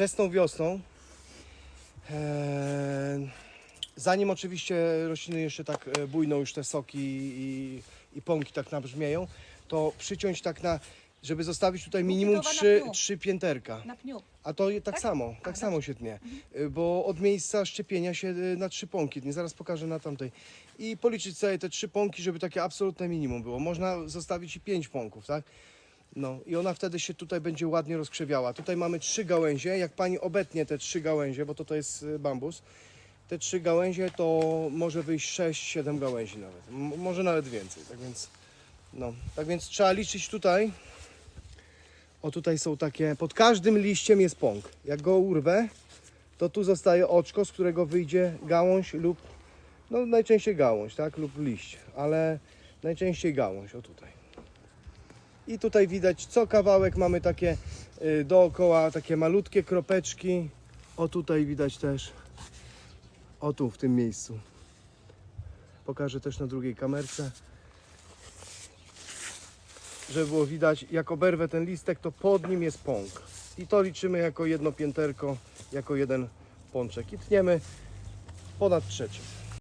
wczesną wiosną, e, zanim oczywiście rośliny jeszcze tak e, bujną już te soki i, i pąki tak nabrzmieją, to przyciąć tak na, żeby zostawić tutaj minimum na trzy, pniu. trzy pięterka. Na pniu. A to tak, Tak? samo, tak samo się tnie, Y, bo od miejsca szczepienia się y, na trzy pąki tnie, zaraz pokażę na tamtej. I policzyć sobie te trzy pąki, żeby takie absolutne minimum było. Można zostawić i pięć pąków, tak? No i ona wtedy się tutaj będzie ładnie rozkrzewiała. Tutaj mamy trzy gałęzie, jak pani obetnie te trzy gałęzie, bo to to jest y, bambus, te trzy gałęzie to może wyjść 6-7 gałęzi nawet, M- może nawet więcej, tak więc no, tak więc trzeba liczyć tutaj o tutaj są takie, pod każdym liściem jest pąk. Jak go urwę, to tu zostaje oczko, z którego wyjdzie gałąź lub, no najczęściej gałąź, tak, lub liść, ale najczęściej gałąź, o tutaj. I tutaj widać co kawałek mamy takie y, dookoła, takie malutkie kropeczki. O tutaj widać też, o tu w tym miejscu. Pokażę też na drugiej kamerce żeby było widać, jak oberwę ten listek, to pod nim jest pąk. I to liczymy jako jedno pięterko, jako jeden pączek. I tniemy ponad trzecie.